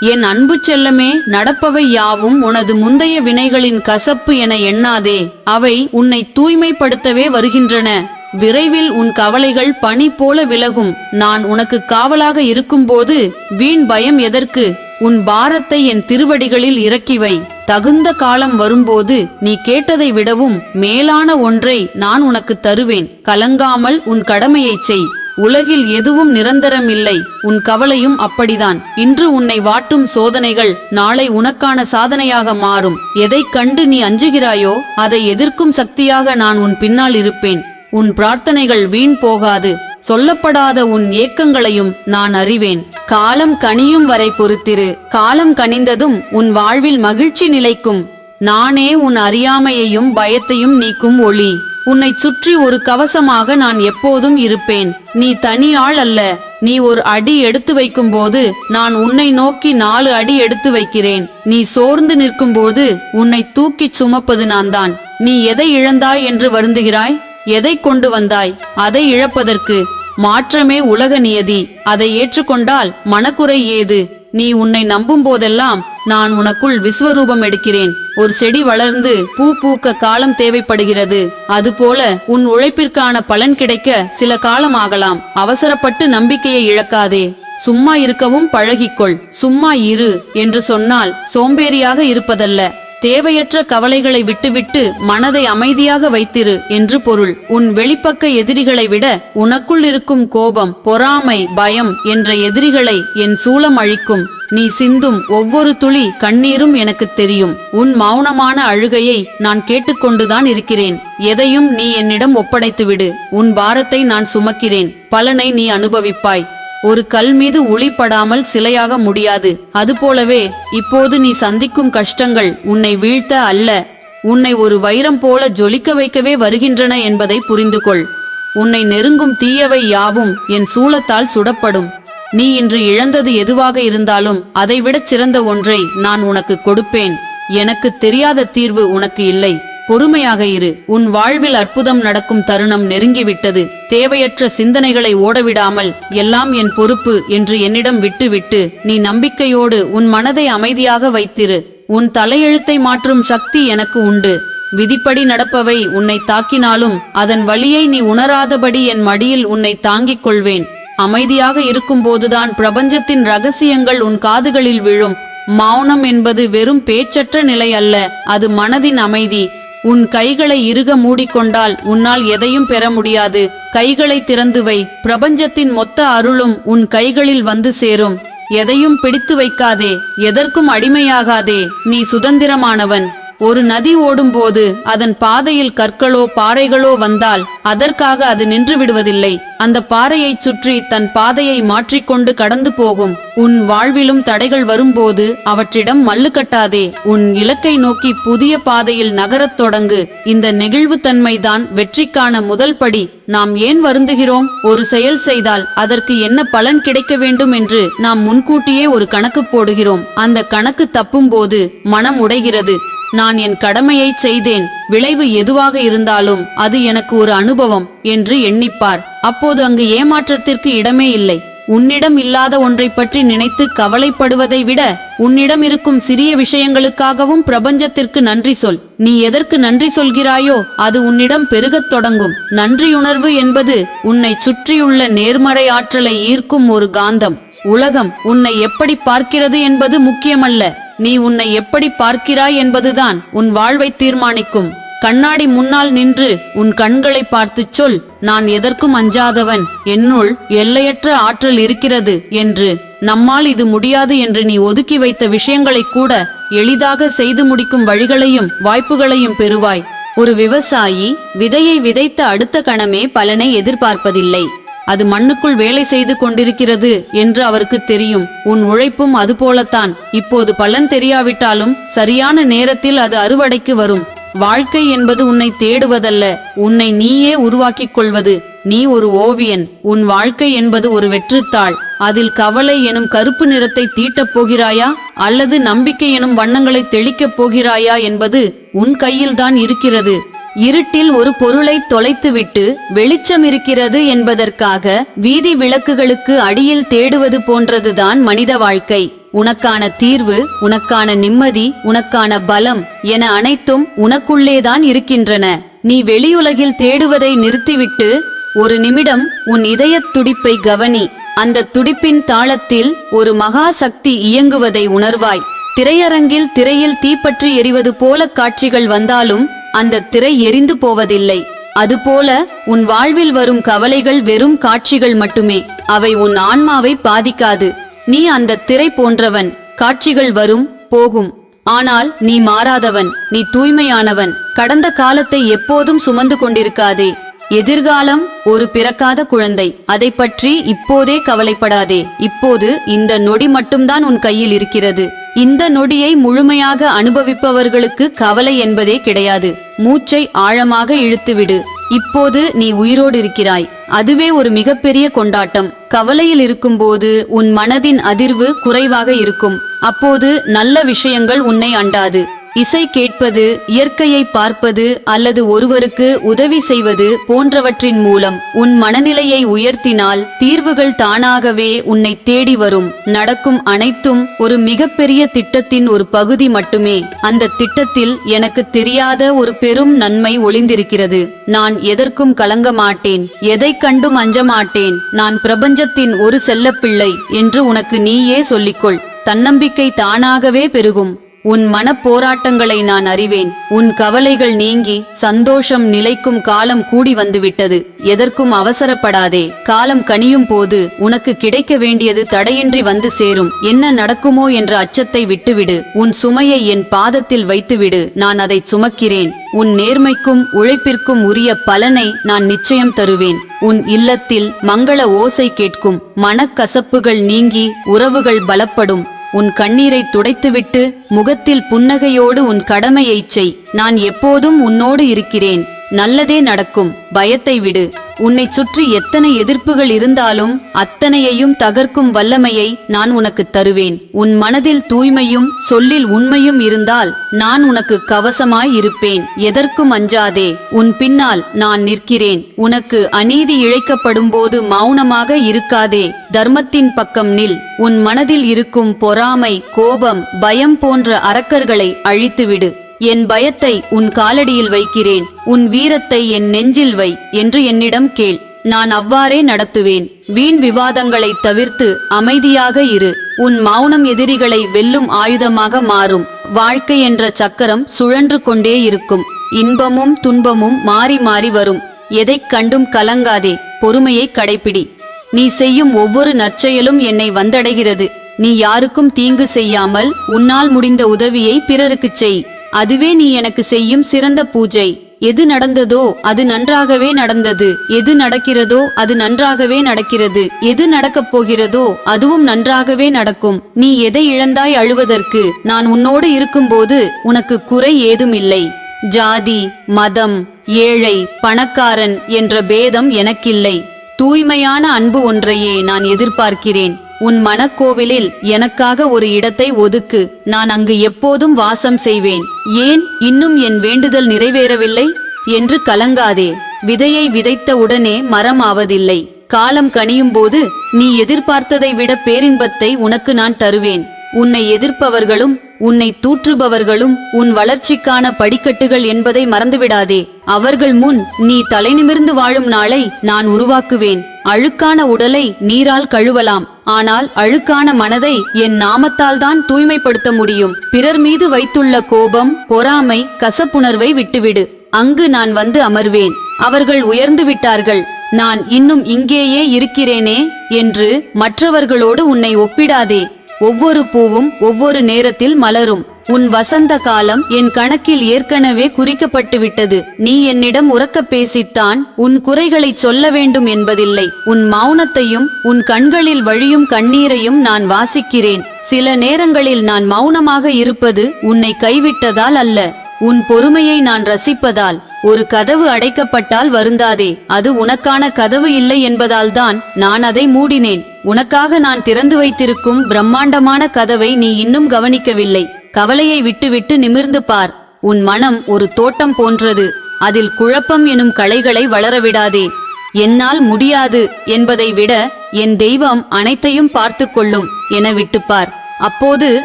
என் அன்பு செல்லமே நடப்பவை யாவும் உனது முந்தைய வினைகளின் கசப்பு என எண்ணாதே. அவை உன்னை தூய்மைப்படுத்தவே வருகின்றன. விரைவில் உன் கவலைகள் பனி போல விலகும். நான் உனக்கு காவலாக இருக்கும்போது வீண் பயம் எதற்கு? உன் பாரத்தை என் திருவடிகளில் இறக்கிவை. தகுந்த காலம் வரும்போது நீ கேட்டதை விடவும் மேலான ஒன்றை நான் உனக்கு தருவேன். கலங்காமல் உன் கடமையைச் செய். உலகில் எதுவும் நிரந்தரமில்லை. உன் கவலையும் அப்படிதான். இன்று உன்னை வாட்டும் சோதனைகள் நாளை உனக்கான சாதனையாக மாறும். எதைக் கண்டு நீ அஞ்சுகிறாயோ அதை எதிர்க்கும் சக்தியாக நான் உன் பின்னால் இருப்பேன். உன் பிரார்த்தனைகள் வீண் போகாது. சொல்லப்படாத உன் ஏக்கங்களையும் நான் அறிவேன். காலம் கனியும் வரை பொறுத்திரு. காலம் கனிந்ததும் உன் வாழ்வில் மகிழ்ச்சி நிலைக்கும். நானே உன் அறியாமையையும் பயத்தையும் நீக்கும் ஒளி. உன்னை சுற்றி ஒரு கவசமாக நான் எப்போதும் இருப்பேன். நீ தனி ஆள் அல்ல. நீ ஒரு அடி எடுத்து வைக்கும்போது நான் உன்னை நோக்கி நாலு அடி எடுத்து வைக்கிறேன். நீ சோர்ந்து நிற்கும்போது உன்னை தூக்கிச் சுமப்பது நான் தான் நீ எதை இழந்தாய் என்று வருந்துகிறாய்? எதை கொண்டு வந்தாய்? அதை இழப்பதற்கு மாற்றமே உலக நியதி. அதை ஏற்றுக்கொண்டால் மனக்குறை ஏது? நீ உன்னை நம்பும் போதெல்லாம் நான் உனக்குள் விஸ்வரூபம் எடுக்கிறேன். ஒரு செடி வளர்ந்து பூ பூக்க காலம் தேவைப்படுகிறது. அதுபோல உன் உழைப்பிற்கான பலன் கிடைக்க சில காலம் ஆகலாம் அவசரப்பட்டு நம்பிக்கையை இழக்காதே. சும்மா இருக்கவும் பழகிக்கொள். சும்மா இரு என்று சொன்னால் சோம்பேறியாக இருப்பதல்ல. தேவையற்ற கவலைகளை விட்டுவிட்டு மனதை அமைதியாக வைத்திரு என்று பொருள். உன் வெளிப்பக்க எதிரிகளை விட உனக்குள் இருக்கும் கோபம் பொறாமை பயம் என்ற எதிரிகளை என் சூலம் அழிக்கும். நீ சிந்தும் ஒவ்வொரு துளி கண்ணீரும் எனக்கு தெரியும். உன் மௌனமான அழுகையை நான் கேட்டுக்கொண்டுதான் இருக்கிறேன். எதையும் நீ என்னிடம் ஒப்படைத்துவிடு. உன் பாரத்தை நான் சுமக்கிறேன். பலனை நீ அனுபவிப்பாய். ஒரு கல் மீது ஒளிப்படாமல் சிலையாக முடியாது. அதுபோலவே இப்போது நீ சந்திக்கும் கஷ்டங்கள் உன்னை வீழ்த்த அல்ல. உன்னை ஒரு வைரம் போல ஜொலிக்க வைக்கவே வருகின்றன என்பதை புரிந்து கொள் உன்னை நெருங்கும் தீயவை யாவும் என் சூலத்தால் சுடப்படும். நீ இன்று இழந்தது எதுவாக இருந்தாலும் அதைவிடச் சிறந்த ஒன்றை நான் உனக்கு கொடுப்பேன். எனக்கு தெரியாத தீர்வு உனக்கு இல்லை. பொறுமையாக இரு. உன் வாழ்வில் அற்புதம் நடக்கும் தருணம் நெருங்கிவிட்டது. தேவையற்ற சிந்தனைகளை ஓடவிடாமல் எல்லாம் என் பொறுப்பு என்று என்னிடம் விட்டுவிட்டு நீ நம்பிக்கையோடு உன் மனதை அமைதியாக வைத்திரு. உன் தலையெழுத்தை மாற்றும் சக்தி எனக்கு உண்டு. விதிப்படி நடப்பவை உன்னை தாக்கினாலும் அதன் வழியை நீ உணராதபடி என் மடியில் உன்னை தாங்கிக் கொள்வேன். அமைதியாக இருக்கும்போதுதான் பிரபஞ்சத்தின் ரகசியங்கள் உன் காதுகளில் விழும். மௌனம் என்பது வெறும் பேச்சற்ற நிலை அல்ல அது மனதின் அமைதி. உன் கைகளை இறுக மூடிக்கொண்டால் உன்னால் எதையும் பெற முடியாது. கைகளை திறந்து வை. பிரபஞ்சத்தின் மொத்த அருளும் உன் கைகளில் வந்து சேரும். எதையும் பிடித்து வைக்காதே. எதற்கும் அடிமையாகாதே. நீ சுதந்திரமானவன். ஒரு நதி ஓடும்போது அதன் பாதையில் கற்களோ பாறைகளோ வந்தால் அதற்காக அது நின்று விடுவதில்லை. அந்த பாறையைச் சுற்றி தன் பாதையை மாற்றிக்கொண்டு கடந்து போகும். உன் வாழ்விலும் தடைகள் வரும்போது அவற்றிடம் மல்லு கட்டாதே. உன் இலக்கை நோக்கி புதிய பாதையில் நகரத் தொடங்கு. இந்த நெகிழ்வுத்தன்மைதான் வெற்றிக்கான முதல் படி. நாம் ஏன் வருந்துகிறோம்? ஒரு செயல் செய்தால் அதற்கு என்ன பலன் கிடைக்க வேண்டும் என்று நாம் முன்கூட்டியே ஒரு கணக்கு போடுகிறோம். அந்த கணக்கு தப்பும்போது மனம் உடைகிறது. நான் என் கடமையை செய்தேன். விளைவு எதுவாக இருந்தாலும் அது எனக்கு ஒரு அனுபவம் என்று எண்ணிப்பார். அப்போது அங்கு ஏமாற்றத்திற்கு இடமே இல்லை. உன்னிடம் இல்லாத ஒன்றை பற்றி நினைத்து கவலைப்படுவதை விட உன்னிடம் இருக்கும் சிறிய விஷயங்களுக்காகவும் பிரபஞ்சத்திற்கு நன்றி சொல். நீ எதற்கு நன்றி சொல்கிறாயோ அது உன்னிடம் பெருகத் தொடங்கும். நன்றியுணர்வு என்பது உன்னை சுற்றியுள்ள நேர்மறை ஆற்றலை ஈர்க்கும் ஒரு காந்தம். உலகம் உன்னை எப்படி பார்க்கிறது என்பது முக்கியமல்ல. நீ உன்னை எப்படி பார்க்கிறாய் என்பதுதான் உன் வாழ்வை தீர்மானிக்கும். கண்ணாடி முன்னால் நின்று உன் கண்களை பார்த்துச் சொல் நான் எதற்கும் அஞ்சாதவன் என்னுள் எல்லையற்ற ஆற்றல் இருக்கிறது என்று. நம்மால் இது முடியாது என்று நீ ஒதுக்கி வைத்த விஷயங்களை கூட எளிதாக செய்து முடிக்கும் வழிகளையும் வாய்ப்புகளையும் பெறுவாய். ஒரு விவசாயி விதையை விதைத்த அடுத்த கணமே பலனை எதிர்பார்ப்பதில்லை. அது மண்ணுக்குள் வேலை செய்து கொண்டிருக்கிறது என்று அவருக்கு தெரியும். உன் உழைப்பும் அதுபோலத்தான். இப்போது பலன் தெரியாவிட்டாலும் சரியான நேரத்தில் அது அறுவடைக்கு வரும். வாழ்க்கை என்பது உன்னை தேடுவதல்ல. உன்னை நீயே உருவாக்கிக் கொள்வது. நீ ஒரு ஓவியன். உன் வாழ்க்கை என்பது ஒரு வெற்றுத்தாள். அதில் கவலை எனும் கருப்பு நிறத்தை தீட்டப் போகிறாயா? அல்லது நம்பிக்கை எனும் வண்ணங்களை தெளிக்கப் போகிறாயா என்பது உன் கையில்தான் இருக்கிறது. இருட்டில் ஒரு பொருளை தொலைத்துவிட்டு வெளிச்சம் இருக்கிறது என்பதற்காக வீதி விளக்குகளுக்கு அடியில் தேடுவது போன்றதுதான் மனித வாழ்க்கை. உனக்கான தீர்வு உனக்கான நிம்மதி உனக்கான பலம் என அனைத்தும் உனக்குள்ளேதான் இருக்கின்றன. நீ வெளியுலகில் தேடுவதை நிறுத்திவிட்டு ஒரு நிமிடம் உன் இதயத் துடிப்பை கவனி. அந்த துடிப்பின் தாளத்தில் ஒரு மகா சக்தி இயங்குவதை உணர்வாய். திரையரங்கில் திரையில் தீப்பற்றி எரிவது போல காட்சிகள் வந்தாலும் அந்த திரை எரிந்து போவதில்லை. அதுபோல உன் வாழ்வில் வரும் கவலைகள் வெறும் காட்சிகள் மட்டுமே. அவை உன் ஆன்மாவை பாதிக்காது. நீ அந்த திரை போன்றவன். காட்சிகள் வரும் போகும். ஆனால் நீ மாறாதவன். நீ தூய்மையானவன். கடந்த காலத்தை எப்போதும் சுமந்து கொண்டிருக்காதே. எதிர்காலம் ஒரு பிறக்காத குழந்தை. அதை பற்றி இப்போதே கவலைப்படாதே. இப்போது இந்த நொடி மட்டும்தான் உன் கையில் இருக்கிறது. இந்த நொடியை முழுமையாக அனுபவிப்பவர்களுக்கு கவலை என்பதே கிடையாது. மூச்சை ஆழமாக இழுத்துவிடு. இப்போது நீ உயிரோடு இருக்கிறாய். அதுவே ஒரு மிகப்பெரிய கொண்டாட்டம். கவலையில் இருக்கும்போது உன் மனதின் அதிர்வு குறைவாக இருக்கும். அப்போது நல்ல விஷயங்கள் உன்னை அண்டாது. இசை கேட்பது இயற்கையை பார்ப்பது அல்லது ஒருவருக்கு உதவி செய்வது போன்றவற்றின் மூலம் உன் மனநிலையை உயர்த்தினால் தீர்வுகள் தானாகவே உன்னை தேடி வரும். நடக்கும் அனைத்தும் ஒரு மிகப்பெரிய திட்டத்தின் ஒரு பகுதி மட்டுமே. அந்த திட்டத்தில் எனக்கு தெரியாத ஒரு பெரும் நன்மை ஒளிந்திருக்கிறது. நான் எதற்கும் கலங்க மாட்டேன் எதைக் கண்டும் அஞ்ச மாட்டேன் நான் பிரபஞ்சத்தின் ஒரு செல்லப்பிள்ளை என்று உனக்கு நீயே சொல்லிக்கொள். தன்னம்பிக்கை தானாகவே பெருகும். உன் மனப்போராட்டங்களை நான் அறிவேன். உன் கவலைகள் நீங்கி சந்தோஷம் நிலைக்கும் காலம் கூடி வந்துவிட்டது. எதற்கும் அவசரப்படாதே. காலம் கனியும் போது உனக்கு கிடைக்க வேண்டியது தடையின்றி வந்து சேரும். என்ன நடக்குமோ என்ற அச்சத்தை விட்டுவிடு. உன் சுமையை என் பாதத்தில் வைத்துவிடு. நான் அதை சுமக்கிறேன். உன் நேர்மைக்கும் உழைப்பிற்கும் உரிய பலனை நான் நிச்சயம் தருவேன். உன் இல்லத்தில் மங்கள ஓசை கேட்கும். மனக்கசப்புகள் நீங்கி உறவுகள் பலப்படும். உன் கண்ணீரை துடைத்துவிட்டு முகத்தில் புன்னகையோடு உன் கடமையைச் செய். நான் எப்போதும் உன்னோடு இருக்கிறேன். நல்லதே நடக்கும். பயத்தை விடு. உன்னை சுற்றி எத்தனை எதிர்ப்புகள் இருந்தாலும் அத்தனையையும் தகர்க்கும் வல்லமையை நான் உனக்கு தருவேன். உன் மனதில் தூய்மையும் சொல்லில் உண்மையும் இருந்தால் நான் உனக்கு கவசமாய் இருப்பேன். எதற்கும் அஞ்சாதே உன் பின்னால் நான் நிற்கிறேன். உனக்கு அநீதி இழைக்கப்படும் போது மௌனமாக இருக்காதே. தர்மத்தின் பக்கம் நில். உன் மனதில் இருக்கும் பொறாமை கோபம் பயம் போன்ற அரக்கர்களை அழித்துவிடு. என் பயத்தை உன் காலடியில் வைக்கிறேன் உன் வீரத்தை என் நெஞ்சில் வை என்று என்னிடம் கேள். நான் அவ்வாறே நடத்துவேன். வீண் விவாதங்களை தவிர்த்து அமைதியாக இரு. உன் மௌனம் எதிரிகளை வெல்லும் ஆயுதமாக மாறும். வாழ்க்கை என்ற சக்கரம் சுழன்று கொண்டே இருக்கும். இன்பமும் துன்பமும் மாறி மாறி வரும். எதைக் கண்டும் கலங்காதே. பொறுமையை கடைப்பிடி. நீ செய்யும் ஒவ்வொரு நற்செயலும் என்னை வந்தடைகிறது. நீ யாருக்கும் தீங்கு செய்யாமல் உன்னால் முடிந்த உதவியை பிறருக்குச் செய். அதுவே நீ எனக்கு செய்யும் சிறந்த பூஜை. எது நடந்ததோ அது நன்றாகவே நடந்தது. எது நடக்கிறதோ அது நன்றாகவே நடக்கிறது. எது நடக்கப் போகிறதோ அதுவும் நன்றாகவே நடக்கும். நீ எதை இழந்தாய் அழுவதற்கு? நான் உன்னோடு இருக்கும்போது உனக்கு குறை ஏதும் இல்லை ஜாதி மதம் ஏழை பணக்காரன் என்ற பேதம் எனக்கில்லை. தூய்மையான அன்பு ஒன்றையே நான் எதிர்பார்க்கிறேன். உன் மனக்கோவிலில் எனக்காக ஒரு இடத்தை ஒதுக்கு. நான் அங்கு எப்போதும் வாசம் செய்வேன். ஏன்? இன்னும் என் வேண்டுதல் நிறைவேறவில்லை? என்று கலங்காதே. விதையை விதைத்த உடனே மரம் ஆவதில்லை காலம் கனியும் போது நீ எதிர்பார்த்ததை விட பேரின்பத்தை உனக்கு நான் தருவேன். உன்னை எதிர்ப்பவர்களும் உன்னை தூற்றுபவர்களும் உன் வளர்ச்சிக்கான படிக்கட்டுகள் என்பதை மறந்துவிடாதே. அவர்கள் முன் நீ தலைநிமிர்ந்து வாழும் நாளை நான் உருவாக்குவேன். அழுக்கான உடலை நீரால் கழுவலாம். ஆனால் அழுக்கான மனதை என் நாமத்தால் தான் தூய்மைப்படுத்த முடியும். பிறர் மீது வைத்துள்ள கோபம் பொறாமை கசப்புணர்வை விட்டுவிடு. அங்கு நான் வந்து அமர்வேன். அவர்கள் உயர்ந்து விட்டார்கள். நான் இன்னும் இங்கேயே இருக்கிறேனே என்று மற்றவர்களோடு உன்னை ஒப்பிடாதே. ஒவ்வொரு பூவும் ஒவ்வொரு நேரத்தில் மலரும். உன் வசந்த காலம் என் கணக்கில் ஏற்கனவே குறிக்கப்பட்டு விட்டது நீ என்னிடம் உறக்க பேசித்தான் உன் குறைகளை சொல்ல வேண்டும் என்பதில்லை. உன் மௌனத்தையும் உன் கண்களில் வழியும் கண்ணீரையும் நான் வாசிக்கிறேன். சில நேரங்களில் நான் மௌனமாக இருப்பது உன்னை கைவிட்டதால் அல்ல. உன் பொறுமையை நான் ரசிப்பதால். ஒரு கதவு அடைக்கப்பட்டால் வருந்தாதே அது உனக்கான கதவு இல்லை என்பதால்தான் நான் அதை மூடினேன். உனக்காக நான் திறந்து வைத்திருக்கும் பிரம்மாண்டமான கதவை நீ இன்னும் கவனிக்கவில்லை. கவலையை விட்டுவிட்டு நிமிர்ந்து பார். உன் மனம் ஒரு தோட்டம் போன்றது. அதில் குழப்பம் எனும் களைகளை வளரவிடாதே என்னால் முடியாது என்பதை விட என் தெய்வம் அனைத்தையும் பார்த்து கொள்ளும். என விட்டுப்பார் அப்போது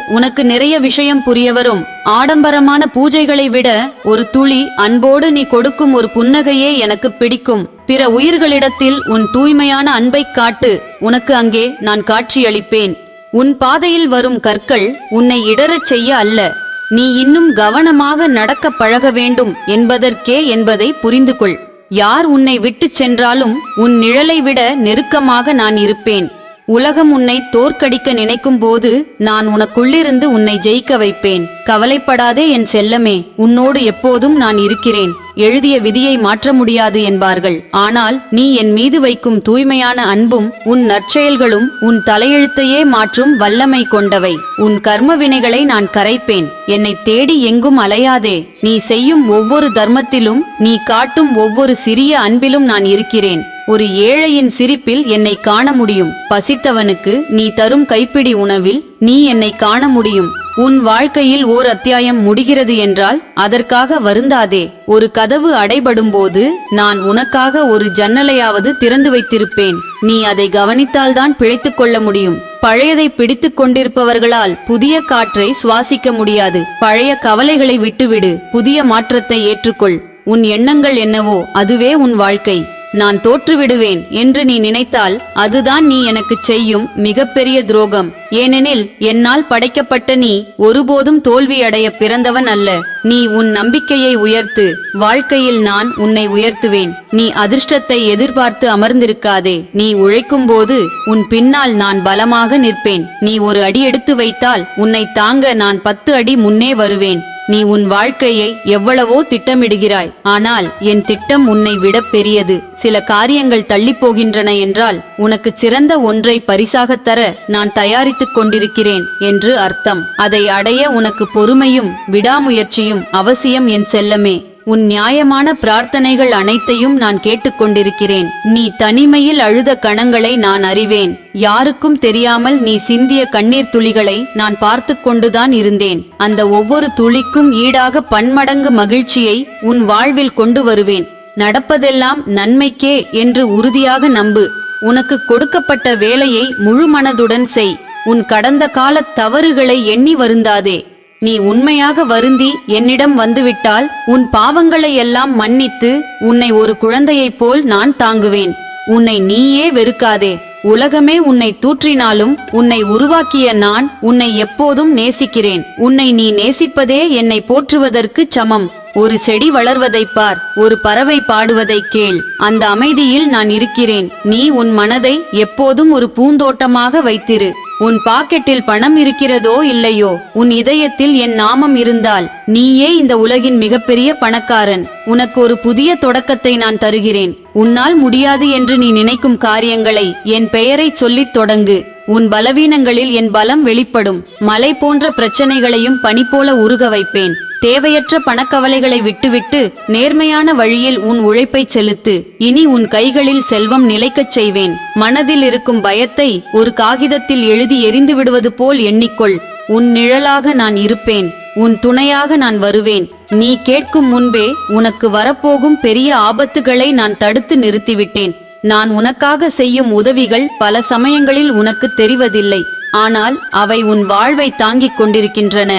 உனக்கு நிறைய விஷயம் புரிய வரும் ஆடம்பரமான பூஜைகளை விட ஒரு துளி அன்போடு நீ கொடுக்கும் ஒரு புன்னகையே எனக்கு பிடிக்கும். பிற உயிர்களிடத்தில் உன் தூய்மையான அன்பைக் காட்டு. உனக்கு அங்கே நான் காட்சியளிப்பேன். உன் பாதையில் வரும் கற்கள் உன்னை இடறச் செய்ய அல்ல. நீ இன்னும் கவனமாக நடக்க பழக வேண்டும் என்பதற்கே என்பதை புரிந்து கொள் யார் உன்னை விட்டுச் சென்றாலும் உன் நிழலை விட நெருக்கமாக நான் இருப்பேன். உலகம் உன்னை தோற்கடிக்க நினைக்கும் போது நான் உனக்குள்ளிருந்து உன்னை ஜெயிக்க வைப்பேன். கவலைப்படாதே என் செல்லமே உன்னோடு எப்போதும் நான் இருக்கிறேன். எழுதிய விதியை மாற்ற முடியாது என்பார்கள். ஆனால் நீ என் மீது வைக்கும் தூய்மையான அன்பும் உன் நற்செயல்களும் உன் தலையெழுத்தையே மாற்றும் வல்லமை கொண்டவை. உன் கர்ம வினைகளை நான் கரைப்பேன். என்னை தேடி எங்கும் அலையாதே. நீ செய்யும் ஒவ்வொரு தர்மத்திலும் நீ காட்டும் ஒவ்வொரு சிறிய அன்பிலும் நான் இருக்கிறேன். ஒரு ஏழையின் சிரிப்பில் என்னை காண முடியும். பசித்தவனுக்கு நீ தரும் கைப்பிடி உணவில் நீ என்னை காண முடியும். உன் வாழ்க்கையில் ஓர் அத்தியாயம் முடிகிறது என்றால் அதற்காக வருந்தாதே. ஒரு கதவு அடைபடும்போது நான் உனக்காக ஒரு ஜன்னலையாவது திறந்து வைத்திருப்பேன். நீ அதை கவனித்தால்தான் பிழைத்துக் கொள்ள முடியும். பழையதை பிடித்துக் கொண்டிருப்பவர்களால் புதிய காற்றை சுவாசிக்க முடியாது. பழைய கவலைகளை விட்டுவிடு. புதிய மாற்றத்தை ஏற்றுக்கொள். உன் எண்ணங்கள் என்னவோ அதுவே உன் வாழ்க்கை. நான் தோற்றுவிடுவேன் என்று நீ நினைத்தால் அதுதான் நீ எனக்குச் செய்யும் மிகப்பெரிய துரோகம். ஏனெனில் என்னால் படைக்கப்பட்ட நீ ஒருபோதும் தோல்வியடைய பிறந்தவன் அல்ல. நீ உன் நம்பிக்கையை உயர்த்து வாழ்க்கையில் நான் உன்னை உயர்த்துவேன். நீ அதிர்ஷ்டத்தை எதிர்பார்த்து அமர்ந்திருக்காதே. நீ உழைக்கும் போது உன் பின்னால் நான் பலமாக நிற்பேன். நீ ஒரு அடி எடுத்து வைத்தால் உன்னை தாங்க நான் பத்து அடி முன்னே வருவேன். நீ உன் வாழ்க்கையை எவ்வளவோ திட்டமிடுகிறாய். ஆனால் என் திட்டம் உன்னை விட பெரியது. சில காரியங்கள் தள்ளிப்போகின்றன என்றால் உனக்கு சிறந்த ஒன்றை பரிசாகத் தர நான் தயாரித்துக் கொண்டிருக்கிறேன் என்று அர்த்தம். அதை அடைய உனக்கு பொறுமையும் விடாமுயற்சியும் அவசியம் என் செல்லமே. உன் நியாயமான பிரார்த்தனைகள் அனைத்தையும் நான் கேட்டுக்கொண்டிருக்கிறேன். நீ தனிமையில் அழுத கணங்களை நான் அறிவேன். யாருக்கும் தெரியாமல் நீ சிந்திய கண்ணீர் துளிகளை நான் பார்த்து கொண்டுதான் இருந்தேன். அந்த ஒவ்வொரு துளிக்கும் ஈடாக பன்மடங்கு மகிழ்ச்சியை உன் வாழ்வில் கொண்டு வருவேன். நடப்பதெல்லாம் நன்மைக்கே என்று உறுதியாக நம்பு. உனக்கு கொடுக்கப்பட்ட வேலையை முழு மனதுடன் செய். உன் கடந்த கால தவறுகளை எண்ணி வருந்தாதே. நீ உண்மையாக வருந்தி என்னிடம் வந்துவிட்டால் உன் பாவங்களை எல்லாம் மன்னித்து உன்னை ஒரு குழந்தையைப் போல் நான் தாங்குவேன். உன்னை நீயே வெறுக்காதே. உலகமே உன்னை தூற்றினாலும் உன்னை உருவாக்கிய நான் உன்னை எப்போதும் நேசிக்கிறேன். உன்னை நீ நேசிப்பதே என்னை போற்றுவதற்கு சமம். ஒரு செடி வளர்வதைப் பார் ஒரு பறவை பாடுவதை கேள். அந்த அமைதியில் நான் இருக்கிறேன். நீ உன் மனதை எப்போதும் ஒரு பூந்தோட்டமாக வைத்திரு. உன் பாக்கெட்டில் பணம் இருக்கிறதோ இல்லையோ உன் இதயத்தில் என் நாமம் இருந்தால் நீயே இந்த உலகின் மிகப்பெரிய பணக்காரன். உனக்கு ஒரு புதிய தொடக்கத்தை நான் தருகிறேன். உன்னால் முடியாது என்று நீ நினைக்கும் காரியங்களை என் பெயரைச் சொல்லித் தொடங்கு. உன் பலவீனங்களில் என் பலம் வெளிப்படும். மலை போன்ற பிரச்சனைகளையும் பனி போல உருக வைப்பேன். தேவையற்ற பணக்கவலைகளை விட்டுவிட்டு நேர்மையான வழியில் உன் உழைப்பை செலுத்து. இனி உன் கைகளில் செல்வம் நிலைக்கச் செய்வேன். மனதில் இருக்கும் பயத்தை ஒரு காகிதத்தில் எழுதி எரிந்து விடுவது போல் எண்ணிக்கொள். உன் நிழலாக நான் இருப்பேன். உன் துணையாக நான் வருவேன். நீ கேட்கும் முன்பே உனக்கு வரப்போகும் பெரிய ஆபத்துகளை நான் தடுத்து நிறுத்திவிட்டேன். நான் உனக்காக செய்யும் உதவிகள் பல சமயங்களில் உனக்கு தெரிவதில்லை. ஆனால் அவை உன் வாழ்வை தாங்கிக் கொண்டிருக்கின்றன.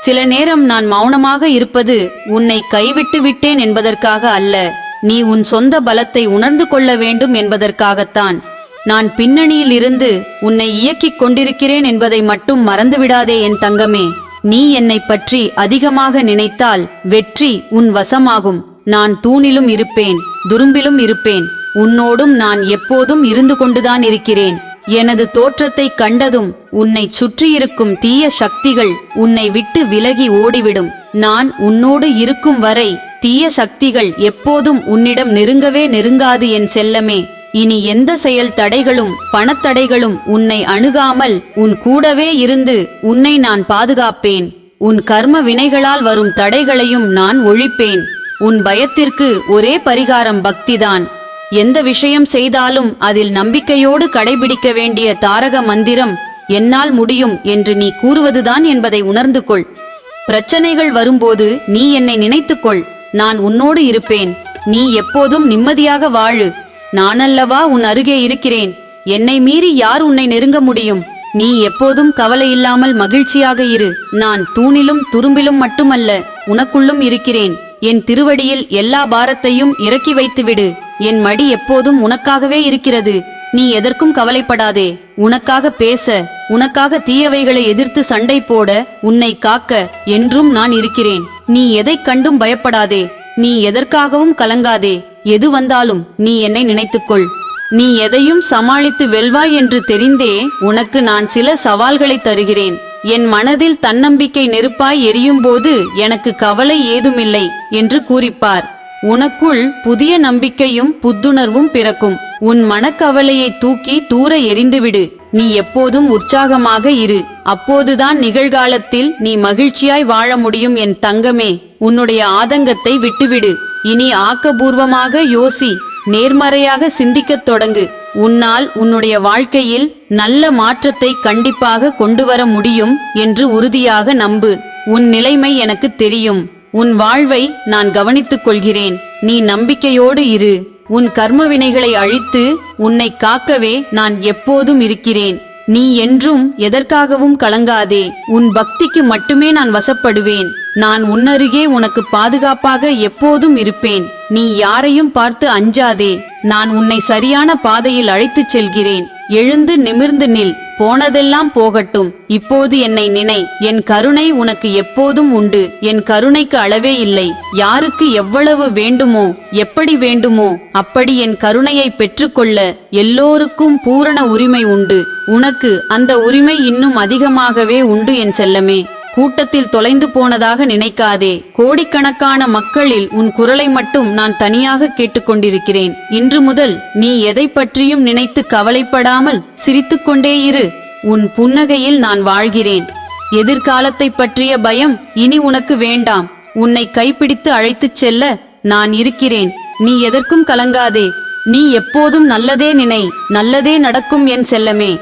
சில நேரம் நான் மௌனமாக இருப்பது உன்னை கைவிட்டு விட்டேன் என்பதற்காக அல்ல. நீ உன் சொந்த பலத்தை உணர்ந்து கொள்ள வேண்டும் என்பதற்காகத்தான். நான் பின்னணியில் இருந்து உன்னை இயக்கிக் கொண்டிருக்கிறேன் என்பதை மட்டும் மறந்துவிடாதே என் தங்கமே. நீ என்னை பற்றி அதிகமாக நினைத்தால் வெற்றி உன் வசமாகும். நான் தூணிலும் இருப்பேன் துரும்பிலும் இருப்பேன். உன்னோடும் நான் எப்போதும் இருந்து கொண்டுதான் இருக்கிறேன். எனது தோற்றத்தை கண்டதும் உன்னை சுற்றியிருக்கும் தீய சக்திகள் உன்னை விட்டு விலகி ஓடிவிடும். நான் உன்னோடு இருக்கும் வரை தீய சக்திகள் எப்போதும் உன்னிடம் நெருங்கவே நெருங்காது என் செல்லமே. இனி எந்த செயல் தடைகளும் பணத்தடைகளும் உன்னை அணுகாமல் உன் கூடவே இருந்து உன்னை நான் பாதுகாப்பேன். உன் கர்ம வினைகளால் வரும் தடைகளையும் நான் ஒழிப்பேன். உன் பயத்திற்கு ஒரே பரிகாரம் பக்திதான். எந்த விஷயம் செய்தாலும் அதில் நம்பிக்கையோடு கடைபிடிக்க வேண்டிய தாரக மந்திரம் என்னால் முடியும் என்று நீ கூறுவதுதான் என்பதை உணர்ந்து கொள். பிரச்சனைகள் வரும்போது நீ என்னை நினைத்துக்கொள் நான் உன்னோடு இருப்பேன். நீ எப்போதும் நிம்மதியாக வாழு. நானல்லவா உன் அருகே இருக்கிறேன். என்னை மீறி யார் உன்னை நெருங்க முடியும்? நீ எப்போதும் கவலை இல்லாமல் மகிழ்ச்சியாக இரு. நான் தூணிலும் துரும்பிலும் மட்டுமல்ல உனக்குள்ளும் இருக்கிறேன். என் திருவடியில் எல்லா பாரத்தையும் இறக்கி வைத்துவிடு. என் மடி எப்போதும் உனக்காகவே இருக்கிறது. நீ எதற்கும் கவலைப்படாதே. உனக்காக பேச உனக்காக தீயவைகளை எதிர்த்து சண்டை போட உன்னை காக்க என்றும் நான் இருக்கிறேன். நீ எதைக் கண்டும் பயப்படாதே. நீ எதற்காகவும் கலங்காதே. எது வந்தாலும் நீ என்னை நினைத்துக்கொள். நீ எதையும் சமாளித்து வெல்வாய் என்று தெரிந்தே உனக்கு நான் சில சவால்களை தருகிறேன். என் மனதில் தன்னம்பிக்கை நெருப்பாய் எரியும் போது எனக்கு கவலை ஏதுமில்லை என்று கூறிப்பார். உனக்குள் புதிய நம்பிக்கையும் புத்துணர்வும் பிறக்கும். உன் மனக்கவலையை தூக்கி தூர எறிந்துவிடு. நீ எப்போதும் உற்சாகமாக இரு. அப்போதுதான் நிகழ்காலத்தில் நீ மகிழ்ச்சியாய் வாழ முடியும் என் தங்கமே. உன்னுடைய ஆதங்கத்தை விட்டுவிடு. இனி ஆக்கபூர்வமாக யோசி நேர்மறையாக சிந்திக்கத் தொடங்கு. உன்னால் உன்னுடைய வாழ்க்கையில் நல்ல மாற்றத்தை கண்டிப்பாக கொண்டு வர முடியும் என்று உறுதியாக நம்பு. உன் நிலைமை எனக்கு தெரியும். உன் வாழ்வை நான் கவனித்துக் கொள்கிறேன். நீ நம்பிக்கையோடு இரு. உன் கர்ம வினைகளை அழித்து உன்னை காக்கவே நான் எப்போதும் இருக்கிறேன். நீ என்றும் எதற்காகவும் கலங்காதே. உன் பக்திக்கு மட்டுமே நான் வசப்படுவேன். நான் உன்னருகே உனக்கு பாதுகாப்பாக எப்போதும் இருப்பேன். நீ யாரையும் பார்த்து அஞ்சாதே. நான் உன்னை சரியான பாதையில் அழைத்துச் செல்கிறேன். எழுந்து நிமிர்ந்து நில் போனதெல்லாம் போகட்டும். இப்போது என்னை நினை என் கருணை உனக்கு எப்போதும் உண்டு. என் கருணைக்கு அளவே இல்லை. யாருக்கு எவ்வளவு வேண்டுமோ எப்படி வேண்டுமோ அப்படி என் கருணையை பெற்றுக்கொள்ள எல்லோருக்கும் பூரண உரிமை உண்டு. உனக்கு அந்த உரிமை இன்னும் அதிகமாகவே உண்டு என் செல்லமே. கூட்டத்தில் தொலைந்து போனதாக நினைக்காதே. கோடிக்கணக்கான மக்களில் உன் குரலை மட்டும் நான் தனியாக கேட்டுக்கொண்டிருக்கிறேன். இன்று முதல் நீ எதை பற்றியும் நினைத்து கவலைப்படாமல் சிரித்துக்கொண்டே இரு. உன் புன்னகையில் நான் வாழ்கிறேன். எதிர்காலத்தை பற்றிய பயம் இனி உனக்கு வேண்டாம். உன்னை கைப்பிடித்து அழைத்துச் செல்ல நான் இருக்கிறேன். நீ எதற்கும் கலங்காதே. நீ எப்போதும் நல்லதே நினை. நல்லதே நடக்கும் என் செல்லமே.